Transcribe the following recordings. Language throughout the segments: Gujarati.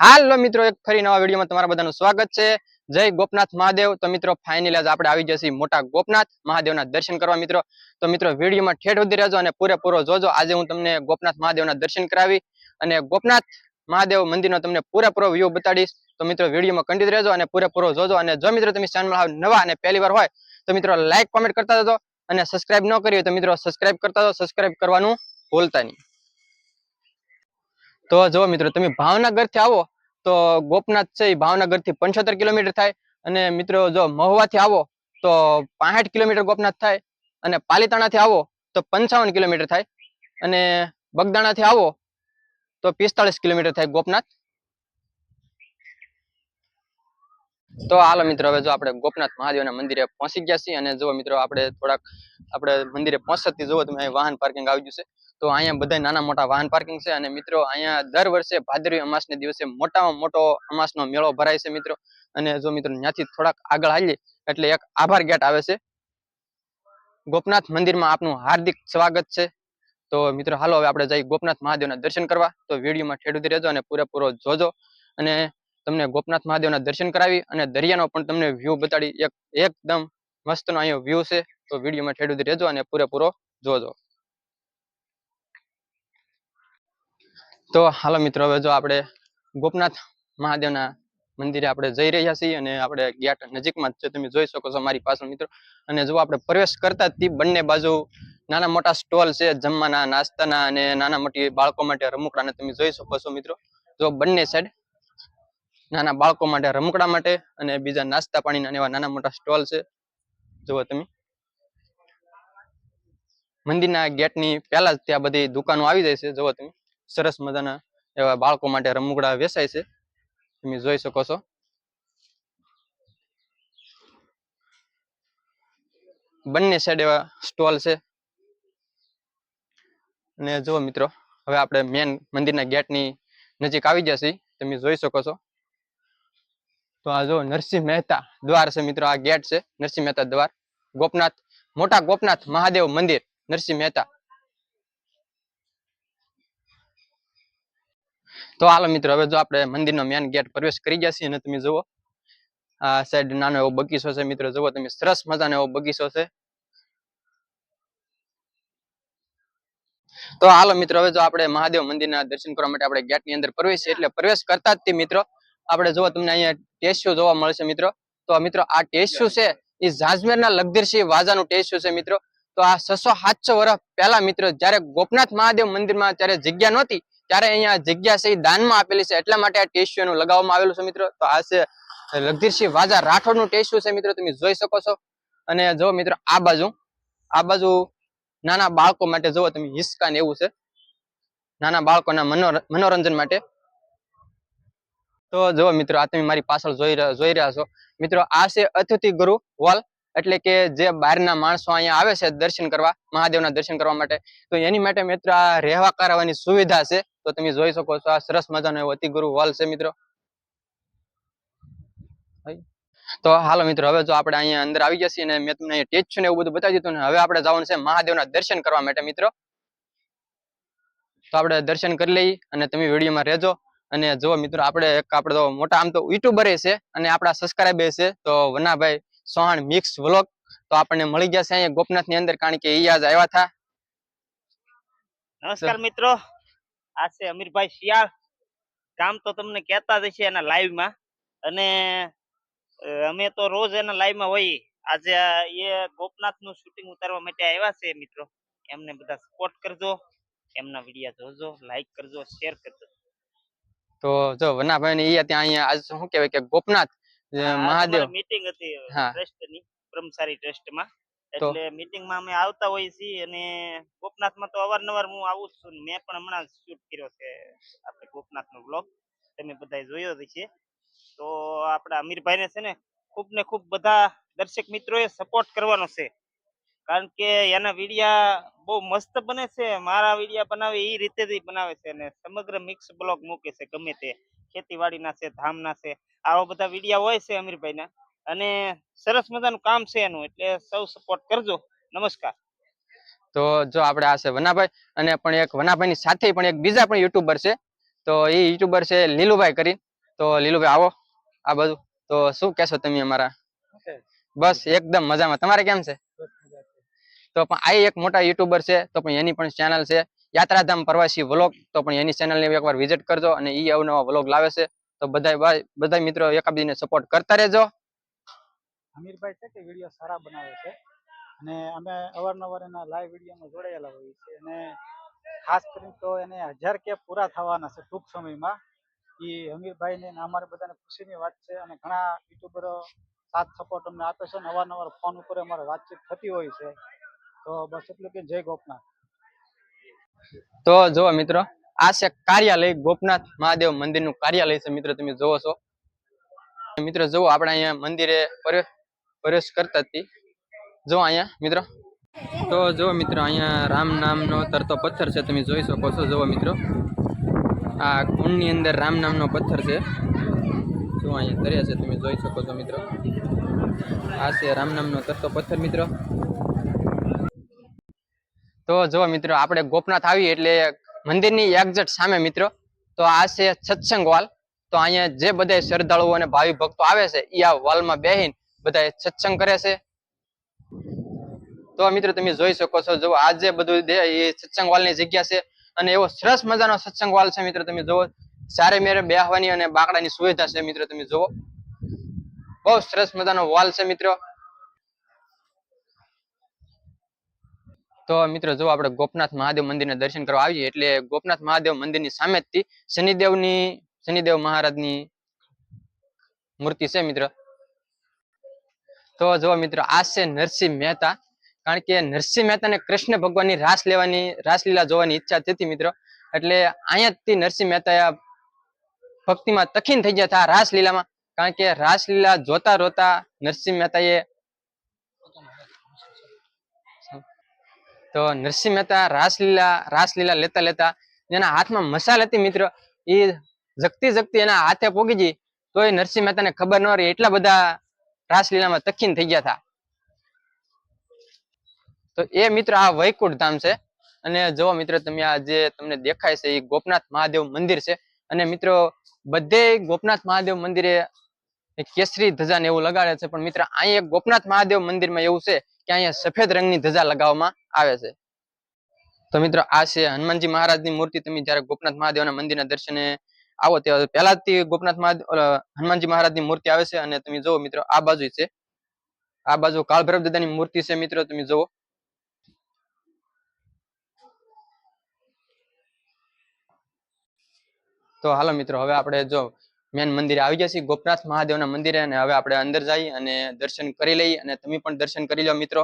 હાલો મિત્રો, એક ફરી નવા વિડીયોમાં તમારા બધાનું સ્વાગત છે. જય ગોપનાથ મહાદેવ. તો મિત્રો ફાઇનલી આજે આપણે આવી જશે મોટા ગોપનાથ મહાદેવના દર્શન કરવા મિત્રો. તો મિત્રો, વિડીયોમાં ઠેઠ સુધી રહેજો અને પૂરેપૂરો જોજો. આજે હું તમને ગોપનાથ મહાદેવના દર્શન કરાવી અને ગોપનાથ મહાદેવ મંદિરનો તમને પૂરેપૂરો વ્યૂ બતાડીશ. તો મિત્રો, વિડીયોમાં કન્ટિન્યુ રહેજો અને પૂરેપૂરો જોજો. અને જો મિત્રો, તમે ચેનલમાં નવા અને પહેલી વાર હોય, તો મિત્રો લાઈક કોમેન્ટ કરતા જજો અને સબસ્ક્રાઇબ ન કરી તો મિત્રો સબસ્ક્રાઇબ કરતા જાઓ સબસ્ક્રાઇબ કરવાનું ભૂલતા નહીં. તો જો મિત્રો, તમે ભાવનગરથી આવો તો ગોપનાથ છે એ ભાવનગરથી પંચોતેર કિલોમીટર થાય અને મિત્રો જો મહુવાથી આવો તો પાસઠ કિલોમીટર ગોપનાથ થાય અને પાલીતાણાથી આવો તો પંચાવન કિલોમીટર થાય અને બગદાણાથી આવો તો પિસ્તાળીસ કિલોમીટર થાય ગોપનાથ. તો હાલો મિત્રો, હવે જો આપણે ગોપનાથ મહાદેવના મંદિરે પહોંચી ગયા છીએ અને જો મિત્રો, આપણે થોડાક, આપણે મંદિરે પહોંચતી જુઓ, તમે વાહન પાર્કિંગ આવી ગયું છે. તો અહીંયા બધા નાના મોટા વાહન પાર્કિંગ છે અને મિત્રો અહીંયા દર વર્ષે ભાદરવી અમાસને દિવસે મોટામાં મોટો અમાસનો મેળો ભરાય છે મિત્રો. અને જો મિત્રો ત્યાંથી થોડાક આગળ હાલીએ એટલે એક આભાર ગેટ આવે છે. ગોપનાથ મંદિરમાં આપનું હાર્દિક સ્વાગત છે. તો મિત્રો હાલો હવે આપણે જઈ ગોપનાથ મહાદેવના દર્શન કરવા. તો વિડીયોમાં ઠેડુથી રહેજો અને પૂરેપૂરો જોજો. અને તમને ગોપનાથ મહાદેવના દર્શન કરાવી અને દરિયાનો પણ તમને વ્યૂ બતાડી. એક, એકદમ મસ્તનો અહીંયા વ્યૂ છે. તો વિડીયોમાં ઠેડુથી રહેજો અને પૂરેપૂરો જોજો. તો હાલો મિત્રો, હવે જો આપણે ગોપનાથ મહાદેવના મંદિરે આપણે જઈ રહ્યા છીએ અને આપણે ગેટ નજીકમાં જ છે, તમે જોઈ શકો છો મારી પાછળ મિત્રો. અને જો આપણે પ્રવેશ કરતા જ બંને બાજુ નાના મોટા સ્ટોલ છે, જમવાના, નાસ્તાના અને નાના મોટી બાળકો માટે રમકડાને તમે જોઈ શકો છો મિત્રો. જો બંને સાઈડ નાના બાળકો માટે રમકડા માટે અને બીજા નાસ્તા પાણીના એવા નાના મોટા સ્ટોલ છે. જુઓ તમે. મંદિરના ગેટની પહેલા જ ત્યાં બધી દુકાનો આવી જાય છે, જુઓ તમે. સરસ મજાના એવા બાળકો માટે રમકડા વેચાય છે. તમે જોઈ શકો છો. બંને સાઈડ એવા સ્ટોલ છે. અને જુઓ મિત્રો, હવે આપણે મેન મંદિરના ગેટની નજીક આવી ગયા છીએ. તમે જોઈ શકો છો. તો આ જો નરસિંહ મહેતા દ્વાર છે મિત્રો, આ ગેટ છે નરસિંહ મહેતા દ્વાર. ગોપનાથ, મોટા ગોપનાથ મહાદેવ મંદિર, નરસિંહ મહેતા. તો હાલો મિત્રો, હવે જો આપણે મંદિરનો મેન ગેટ પ્રવેશ કરી ગયા છીએ અને તમે જુઓ. આ સાઈડ નાનો એવો બગીચો છે મિત્રો, જુઓ તમે, સરસ મજાનો એવો બગીચો છે. તો હાલો મિત્રો, હવે જો આપણે મહાદેવ મંદિરના દર્શન કરવા માટે આપણે ગેટની અંદર પ્રવેશ એટલે પ્રવેશ કરતા જ તે મિત્રો, આપણે જુઓ તમને અહીંયા ટેસ્યુ જોવા મળશે મિત્રો. તો મિત્રો, આ ટેસ્યુ છે, એ જાજમેરના લગધીરસિંહ વાજાનું ટેસ્યુ છે મિત્રો. તો આ છસો સાતસો વર્ષ પહેલા મિત્રો, જ્યારે ગોપનાથ મહાદેવ મંદિરમાં ત્યારે જગ્યા નહોતી ત્યારે અહીંયા જગ્યા છે દાનમાં આપેલી છે. એટલા માટે આ ટેસ્યુ એનું લગાવવામાં આવેલું છે મિત્રો. તો આ છે લગધીરસિંહ વાજા રાઠોડનું ટેસ્યુ છે મિત્રો. તમે જોઈ શકો છો. અને જો મિત્રો આ બાજુ આ બાજુ નાના બાળકો માટે જુઓ તમે, હિસ્કા ને એવું છે. નાના બાળકોના મનોરંજન માટે. તો જુઓ મિત્રો, આ તમે મારી પાછળ જોઈ રહ્યા જોઈ રહ્યા છો. મિત્રો આ છે અતિથિ ગુરુ હોલ. એટલે કે જે બહારના માણસો અહીંયા આવે છે દર્શન કરવા, મહાદેવના દર્શન કરવા માટે, તો એની માટે મિત્રો આ રહેવા કરવાની સુવિધા છે. તો તમે જોઈ શકો છો, આ સરસ મજાનો એવો અતિગુરુ હોલ છે મિત્રો. તો હાલો મિત્રો, હવે જો આપણે અહીંયા અંદર આવી ગયા છીએ અને મેં તમને અહીંયા ટેચ છે ને એવું બધું બતાવી દીધું ને, હવે આપણે જવાનું છે મહાદેવના દર્શન કરવા માટે મિત્રો. તો આપણે દર્શન કરી લઈએ અને તમે વિડીયોમાં રહેજો. અને જો મિત્રો, આપણે એક આપણે મોટા આમ તો યુટ્યુબરે છે અને આપણા સબસ્ક્રાઈબર છે, તો વનાભાઈ સોહાણ મિક્સ વ્લોગ તો આપણને મળી જશે અહીંયા ગોપનાથની અંદર કારણ કે એ આજ આવ્યા હતા નમસ્કાર મિત્રો. આ છે અમીરભાઈ શિયાળ. કામ તો તમને કહેતા જ છે એના લાઈવમાં અને અમે તો રોજ એના લાઈવમાં હોઈએ આજે એ ગોપનાથનું શૂટિંગ ઉતારવા માટે આવ્યા છે મિત્રો. એમને બધા સપોર્ટ કરજો. એમના વીડિયો જોજો લાઈક કરજો શેર કરજો. તો જો વનાભાઈ ને ઈ ત્યાં અહીંયા આજ શું કહેવાય કે ગોપનાથ મહાદેવ. મીટિંગ હતી હા. ટ્રસ્ટની બ્રહ્મસારી ટ્રસ્ટમાં એટલે મીટિંગમાં અમે આવતા હોઈએ છીએ અને ગોપનાથમાં તો અવારનવાર હું આવું છું મેં પણ હમણાં શૂટ કર્યો છે આપણે ગોપનાથ નો બ્લોગ તમે બધા જોયો છે તો આપણા અમીરભાઈ ને છે ને ખૂબ ને ખૂબ બધા દર્શક મિત્રોએ સપોર્ટ કરવાનો છે. કારણ કે એના વિડિયા બહુ મસ્ત બને છે. મારા વિડિયા બનાવે એ રીતે જ બનાવે છે અને સમગ્ર મિક્સ બ્લોગ મૂકે છે ગમે તે. ખેતીવાડીના છે ધામના છે આવા બધા વિડિયા હોય છે અમીરભાઈના. અને સરસ મજાનું કામ છે એનું એટલે સૌ સપોર્ટ કરજો. નમસ્કાર. તો જો આપણે આ છે વનાભાઈ અને પણ એક વનાભાઈની સાથે પણ એક બીજા પણ યુટ્યુબર છે. તો એ યુટ્યુબર છે લીલુભાઈ કરી. તો લીલુભાઈ આવો આ બધું તો શું કહેશો તમે અમારા? બસ એકદમ મજામાં. તમારે કેમ છે? તો પણ આ એક મોટા યુટ્યુબર છે, તો પણ એની પણ ચેનલ છે. યાત્રાધામ પ્રવાસી વ્લોગ તો પણ એની ચેનલને એકવાર વિઝિટ કરજો અને એ અવનવા વ્લોગ લાવે છે. તો બધા બધા મિત્રો એકાબીજીને સપોર્ટ કરતા રહેજો. અમીરભાઈ છે કે વીડિયો સારા બનાવે છે? અને અમે અવારનવાર એના લાઈવ વિડીયોમાં જોડાયેલા હોઈએ છીએ. અને ખાસ કરીને તો એને હજાર કે પૂરા થવાના છે ટૂંક સમયમાં. એ અમીરભાઈને અમારે બધાને ખુશીની વાત છે અને ઘણા યુટ્યુબરો સાથ સપોર્ટ અમને આપે છે અને અવારનવાર ફોન ઉપર અમારે વાતચીત થતી હોય છે. તો બસ એટલું કે જય ગોપનાથ. તો જુઓ મિત્રો, આ છે કાર્યાલય ગોપનાથ મહાદેવ મંદિરનું કાર્યાલય છે મિત્રો, તમે જોવો છો. મિત્રો, જુઓ આપણે અહીંયા મંદિરે પ્રવેશ કરતા હતી. જો અહીંયા, મિત્રો. તો જુઓ મિત્રો, અહીંયા રામ નામનો તરતો પથ્થર છે, તમે જોઈ શકો છો. જુઓ મિત્રો, આ કુંડની અંદર રામ નામનો પથ્થર છે. જો અહીંયા તર્યા છે, તમે જોઈ શકો છો મિત્રો. આ છે રામ નામનો તરતો પથ્થર, મિત્રો. તો જો મિત્રો, આપણે ગોપનાથ આવી એટલે મંદિરની એક્ઝેક્ટ સામે મિત્રો, તો આ છે સત્સંગ વાલ. તો અહીંયા જે બધા શ્રદ્ધાળુઓ અને ભાવિ ભક્તો આવે છે એ આ વાલમાં બેહીને બધા સત્સંગ કરે છે. તો મિત્રો, તમે જોઈ શકો છો જો આ જે બધું એ સત્સંગ વાલની જગ્યા છે. અને એવો સરસ મજાનો સત્સંગ વાલ છે મિત્રો, તમે જુઓ. સારે મેરે બેહવાની અને બાકડાની સુવિધા છે મિત્રો, તમે જુઓ. બહુ સરસ મજાનો વાલ છે મિત્રો. તો મિત્રો જો આપણે ગોપનાથ મહાદેવ મંદિરને દર્શન કરવા આવીએ, એટલે ગોપનાથ મહાદેવ મંદિરની સામે થી શનિદેવની, શનિદેવ મહારાજની મૂર્તિ છે મિત્ર. તો જો મિત્રો, આ છે નરસિંહ મહેતા. કારણ કે નરસિંહ મહેતાને કૃષ્ણ ભગવાનની રાસ લેવાની, રાસલીલા જોવાની ઈચ્છા થતી મિત્રો. એટલે અહીંયાથી નરસિંહ મહેતા ભક્તિમાં તખીન થઈ ગયા હતા રાસલીલામાં. કારણ કે રાસલીલા જોતા રોતા નરસિંહ મહેતાએ તો નરસિંહ મહેતા રાસલીલા રાસલીલા લેતા લેતા એના હાથમાં મસાલ હતી મિત્ર. એ જગતી જગતી એના હાથે પોગી ગઈ. તો એ નરસિંહ મહેતાને ખબર ન રહી એટલા બધા રાસલીલામાં તખીન થઈ ગયા હતા. તો એ મિત્ર આ વૈકુંઠ ધામ છે. અને જો મિત્ર તમે આ જે તમને દેખાય છે એ ગોપનાથ મહાદેવ મંદિર છે. અને મિત્રો બધે ગોપનાથ મહાદેવ મંદિરે કેસરી ધજા ને એવું લગાડે છે. પણ મિત્ર અહીં એક ગોપનાથ મહાદેવ મંદિરમાં એવું છે કે અહીંયા સફેદ રંગની ધજા લગાવવામાં આવે છે. તો મિત્રો, આ છે હનુમાનજી મહારાજની મૂર્તિ. તમે જ્યારે ગોપનાથ મહાદેવના મંદિરના દર્શને આવો ત્યારે પહેલાથી ગોપનાથ મહાદેવ હનુમાનજી મહારાજની મૂર્તિ આવે છે અને તમે જુઓ મિત્રો, આ બાજુ છે. આ બાજુ કાળભૈરવ દાદાની મૂર્તિ છે મિત્રો, તમે જુઓ. તો હાલો મિત્રો, હવે આપણે જો મેન મંદિરે આવી ગયા છીએ ગોપનાથ મહાદેવના મંદિરે અને હવે આપણે અંદર જઈએ અને દર્શન કરી લઈએ અને તમે પણ દર્શન કરી લો મિત્રો.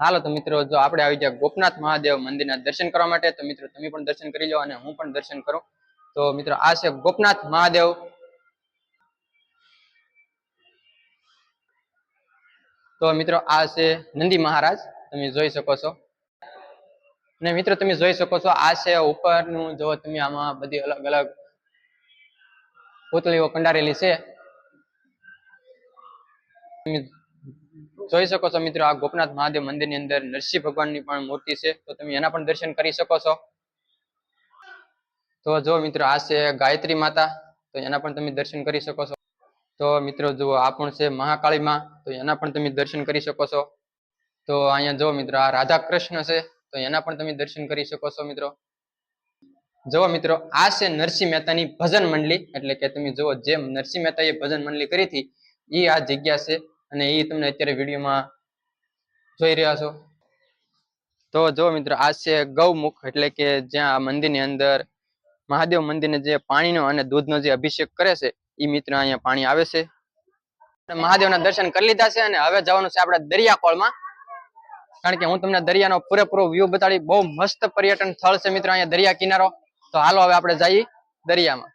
હાલો તો મિત્રો, જો આપણે આવી ગયા ગોપનાથ મહાદેવ મંદિરના દર્શન કરવા માટે, તો મિત્રો તમે પણ દર્શન કરી લો અને હું પણ દર્શન કરું. તો મિત્રો, આ છે ગોપનાથ મહાદેવ. તો મિત્રો, આ છે નંદી મહારાજ, તમે જોઈ શકો છો. અને મિત્રો, તમે જોઈ શકો છો, આ છે ઉપરનું, જો તમે આમાં બધી અલગ અલગ પૂતળીઓ કંડારેલી છે. જોઈ શકો છો મિત્રો, આ ગોપનાથ મહાદેવ મંદિરની અંદર નરસિંહ ભગવાનની પણ મૂર્તિ છે. તો તમે એના પણ દર્શન કરી શકો છો. તો જો મિત્રો, આ છે ગાયત્રી માતા, તો એના પણ તમે દર્શન કરી શકો છો. તો મિત્રો જુઓ આ પણ છે મહાકાળી માં, તો એના પણ તમે દર્શન કરી શકો છો. તો અહીંયા જો મિત્રો, આ રાધા કૃષ્ણ છે, તો એના પણ તમે દર્શન કરી શકો છો મિત્રો. જુઓ મિત્રો, આ છે નરસિંહ મહેતાની ભજન મંડળી એટલે કે તમે જુઓ, જેમ નરસિંહ મહેતાએ ભજન મંડળી કરી હતી એ આ જગ્યા છે અને એ તમને અત્યારે વિડીયોમાં જોઈ રહ્યા છો. તો જો મિત્રો, આ છે ગૌમુખ. એટલે કે જ્યાં આ મંદિરની અંદર મહાદેવ મંદિરને જે પાણીનો અને દૂધનો જે અભિષેક કરે છે એ મિત્ર અહીંયા પાણી આવે છે. મહાદેવના દર્શન કરી લીધા છે અને હવે જવાનું છે આપણે દરિયાકોળમાં. કારણ કે હું તમને દરિયાનો પૂરેપૂરો વ્યૂ બતાડી, બહુ મસ્ત પર્યટન સ્થળ છે મિત્રો અહીંયા દરિયા કિનારો. તો હાલો હવે આપણે જઈએ દરિયામાં.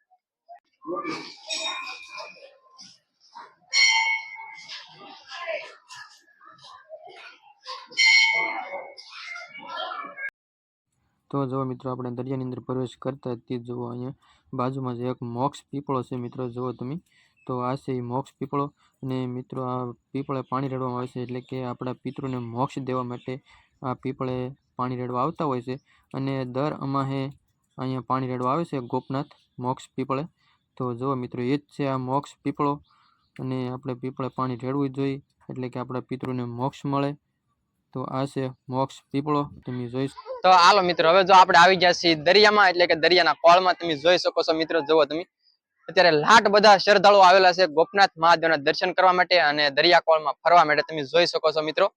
તો જો મિત્રો, આપણે દરિયાની અંદર પ્રવેશ કરતા તે જુઓ અહીંયા બાજુમાં જે એક મોક્ષ પીપળો છે મિત્રો, જુઓ તમે. તો આ છે એ મોક્ષ પીપળો અને મિત્રો, આ પીપળે પાણી રેડવામાં આવે છે એટલે કે આપણા પિતૃને મોક્ષ દેવા માટે આ પીપળે પાણી રેડવા આવતા હોય છે. અને દર અમાહે અહીંયા પાણી રેડવા આવે છે, ગોપનાથ, મોક્ષ પીપળે. તો જુઓ મિત્રો, એ જ છે આ મોક્ષ પીપળો. અને આપણે પીપળે પાણી રેડવું જ જોઈએ, એટલે કે આપણા પિતૃને મોક્ષ મળે. તો આ છે મોક્ષ પીપળો, તમે જોઈ તો હાલો મિત્રો, હવે જો આપણે આવી ગયા છીએ દરિયામાં, એટલે કે દરિયાના કોળમાં, તમે જોઈ શકો છો મિત્રો, જુઓ તમે. અત્યારે લાટ બધા શ્રદ્ધાળુઓ આવેલા છે ગોપનાથ મહાદેવના દર્શન કરવા માટે અને દરિયા કોળમાં ફરવા માટે, તમે જોઈ શકો છો મિત્રો.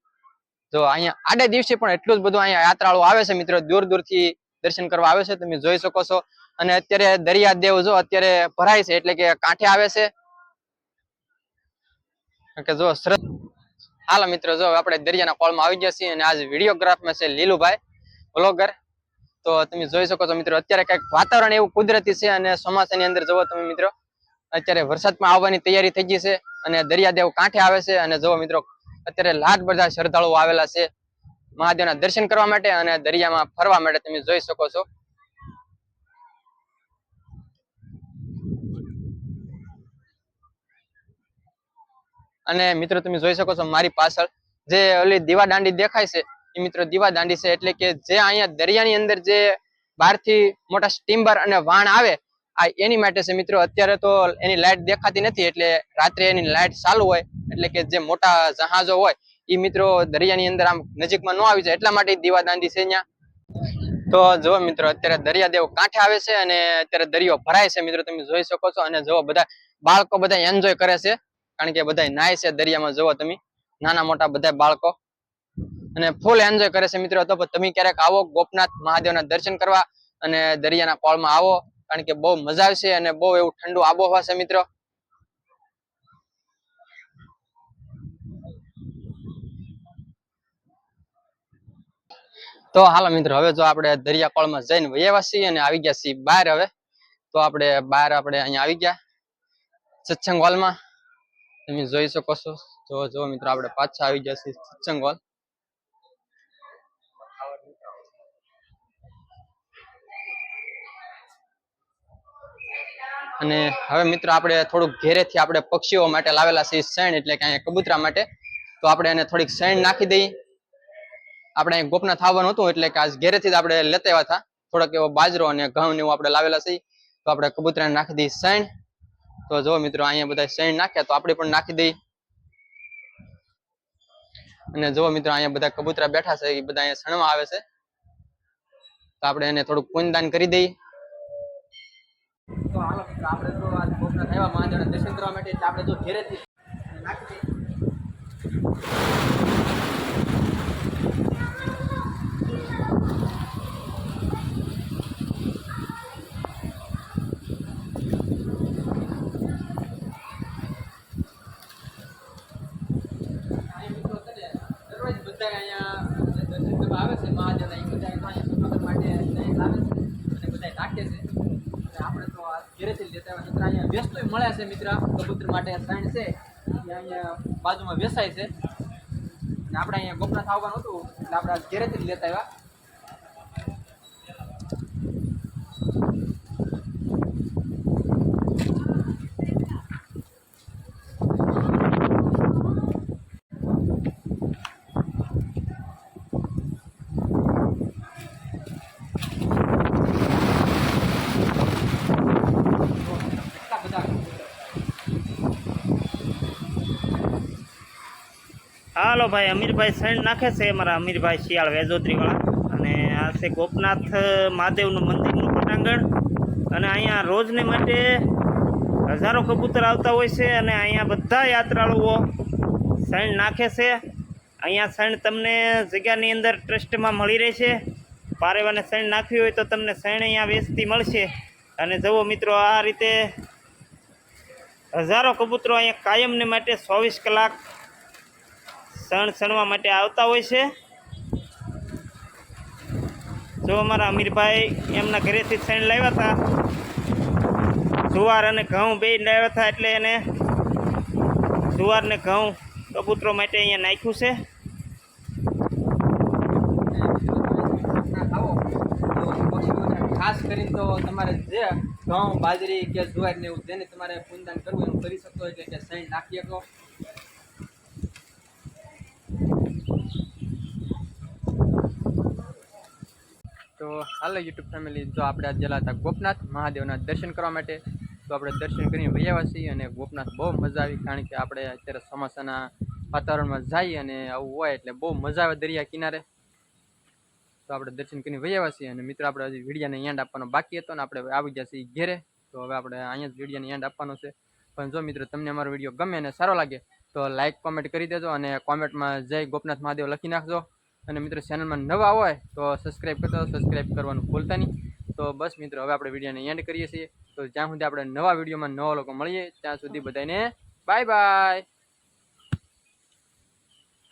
જો અહીંયા આડે દિવસે પણ એટલું જ બધું અહીંયા યાત્રાળુ આવે છે મિત્રો, દૂર દૂરથી દર્શન કરવા આવે છે, તમે જોઈ શકો છો. અને અત્યારે દરિયા દેવ જો અત્યારે ભરાય છે, એટલે કે કાંઠે આવે છે. કે જો હાલો મિત્રો, જો આપણે દરિયાના કોળમાં આવી ગયા છીએ અને આજ વિડીયોગ્રાફમાં છે લીલુભાઈ બ્લોગર તો તમે જોઈ શકો છો મિત્રો, અત્યારે કંઈક વાતાવરણ એવું કુદરતી છે અને ચોમાસાની અંદર જુઓ તમે મિત્રો, અત્યારે વરસાદમાં આવવાની તૈયારી થઈ ગઈ છે અને દરિયાદેવ કાંઠે આવે છે. અને જુઓ મિત્રો, અત્યારે લાટ બધા શ્રદ્ધાળુઓ આવેલા છે. મહાદેવના દર્શન કરવા માટે અને દરિયામાં ફરવા માટે તમે જોઈ શકો છો. અને મિત્રો, તમે જોઈ શકો છો મારી પાછળ જે ઓલી દીવા દાંડી દેખાય છે, એ મિત્રો દીવા દાંડી છે, એટલે કે જે અહીંયા દરિયાની અંદર જે બહારથી મોટા સ્ટીમ્બર અને વાણ આવે, આ એની માટે છે મિત્રો, અત્યારે તો એની લાઈટ દેખાતી નથી, એટલે રાત્રે એની લાઇટ ચાલુ હોય, એટલે કે જે મોટા જહાજો હોય એ મિત્રો દરિયાની અંદર આમ નજીકમાં ન આવી જાય, એટલા માટે દીવા દાંડી છે અહીંયા તો જુઓ મિત્રો, અત્યારે દરિયાદેવ કાંઠે આવે છે અને અત્યારે દરિયો ભરાય છે મિત્રો, તમે જોઈ શકો છો. અને જુઓ, બધા બાળકો બધા એન્જોય કરે છે. કારણ કે બધા નાય છે દરિયામાં, જુઓ તમે. નાના મોટા બધા બાળકો. અને ફૂલ એન્જોય કરે છે મિત્રો. તો તમે ક્યારેક આવો ગોપનાથ મહાદેવના દર્શન કરવા અને દરિયાના કોળમાં આવો. કારણ કે બહુ મજા આવશે અને બહુ એવું ઠંડુ આબોહવા છે મિત્રો. તો હાલો મિત્રો, હવે જો આપણે દરિયા કોળમાં જઈને વૈયા છીએ અને આવી ગયા છીએ બહાર હવે, તો આપણે બહાર આપણે અહીંયા આવી ગયા સત્સંગ હોલમાં. તમે જોઈ શકો છો. જો જો મિત્રો, આપણે પાછા આવી ગયા છીએ સત્સંગ હોલ. અને હવે મિત્રો, આપણે થોડુંક ઘેરેથી આપણે પક્ષીઓ માટે લાવેલા છે શેણ, એટલે કે અહીંયા કબૂતરા માટે. તો આપણે એને થોડીક શેણ નાખી દઈએ. આપણે ગોપના આવવાનું હતું, એટલે કે આજ ઘેરેથી આપણે લેતા આવ્યા હતા. થોડોક એવો બાજરો અને ઘઉં ને એવું આપણે લાવેલા છે તો આપણે કબૂતરાને નાખી દઈએ શેણ. તો જો મિત્રો, અહીંયા બધા શેણ નાખ્યા, તો આપણે પણ નાખી દઈએ. અને જો મિત્રો, અહીંયા બધા કબૂતરા બેઠા છે, એ બધા અહીંયા શણવા આવે છે. તો આપણે એને થોડુંક પુણ્યદાન કરી દઈએ. તો આપણે તો આજ આવ્યા, મહાદેવના દર્શન કરવા માટે આપણે જો ઘેરેથી નાખી દઈએ અહીંયા મિત્રો છે ને, દરરોજ બધા અહીંયા જે આવે છે, મહાજન એ બધા કબૂતર માટે લાવે છે અને બધા રાખે છે. અને આપણે તો આ ઘેરેથી લેતા આવ્યા મિત્ર, અહીંયા વ્યસ્ત મળે છે, મિત્ર. કબૂતર માટે સાઈન છે અહીંયા બાજુમાં વેસાય છે. અને આપણે અહીંયા ગોપનાથ આવવાનું હતું, એટલે આપણે ઘેરેથી લેતા આવ્યા એટલા બધા હાલો ભાઈ, અમીરભાઈ સૈણ નાખે છે અમારા અમીરભાઈ શિયાળ વેજોદરીવાળા. અને આ છે ગોપનાથ મહાદેવનું મંદિરનું પટાંગણ. અને અહીંયા રોજને માટે હજારો કબૂતર આવતા હોય છે અને અહીંયા બધા યાત્રાળુઓ સૈણ નાખે છે. અહીંયા સૈણ તમને જગ્યાની અંદર ટ્રસ્ટમાં મળી રહેશે પારેવાને સૈણ નાખવી હોય તો તમને સૈણ અહીંયા વેચતી મળશે. અને જુઓ મિત્રો, આ રીતે હજારો કબૂતરો અહીંયા કાયમને માટે ચોવીસ કલાક સણ સણવા માટે આવતા હોય છે. જો અમારા અમીરભાઈ એમના ઘરેથી સણ લાવ્યા હતા. જુવાર અને ઘઉં બે લાવ્યા હતા એટલે એને જુવાર ને ઘઉં કબૂતરો માટે અહીંયા નાખ્યું છે. ખાસ કરીને તો તમારે જે ઘઉં, બાજરી કે જુવાર ને એવું, જેને તમારે પૂનદાન કરવું એવું કરી શકતો એટલે કે સૈન નાખી શકો તો હાલો યુટ્યુબ ફેમિલી, જો આપણે આજે ગયેલા હતા ગોપનાથ મહાદેવના દર્શન કરવા માટે, તો આપણે દર્શન કરીને વહી છીએ અને ગોપનાથ બહુ મજા આવી, કારણ કે આપણે અત્યારે ચોમાસાના વાતાવરણમાં જઈએ અને આવું હોય એટલે બહુ મજા આવે દરિયા કિનારે. તો આપણે દર્શન કરીને છીએ અને મિત્રો, આપણે હજી વિડીયાને એન્ડ આપવાનો બાકી હતો ને આપણે આવી ગયા છીએ ઘેરે, તો હવે આપણે અહીંયા જ વિડીયાને એન્ડ આપવાનો છે. પણ જો મિત્રો, તમને અમારો વીડિયો ગમે અને સારો લાગે, તો લાઇક કોમેન્ટ કરી દેજો અને કોમેન્ટમાં જય ગોપનાથ મહાદેવ લખી નાખજો. અને મિત્રો ચેનલમાં નવા હોય તો સબસ્ક્રાઈબ કરતા સબસ્ક્રાઈબ કરવાનું ભૂલતા નહીં. તો બસ મિત્રો, હવે આપણે વિડીયોને એન્ડ કરીએ છીએ. તો જ્યાં સુધી આપણે નવા વિડીયોમાં નવા લોકો મળીએ, ત્યાં સુધી બધાને બાય બાય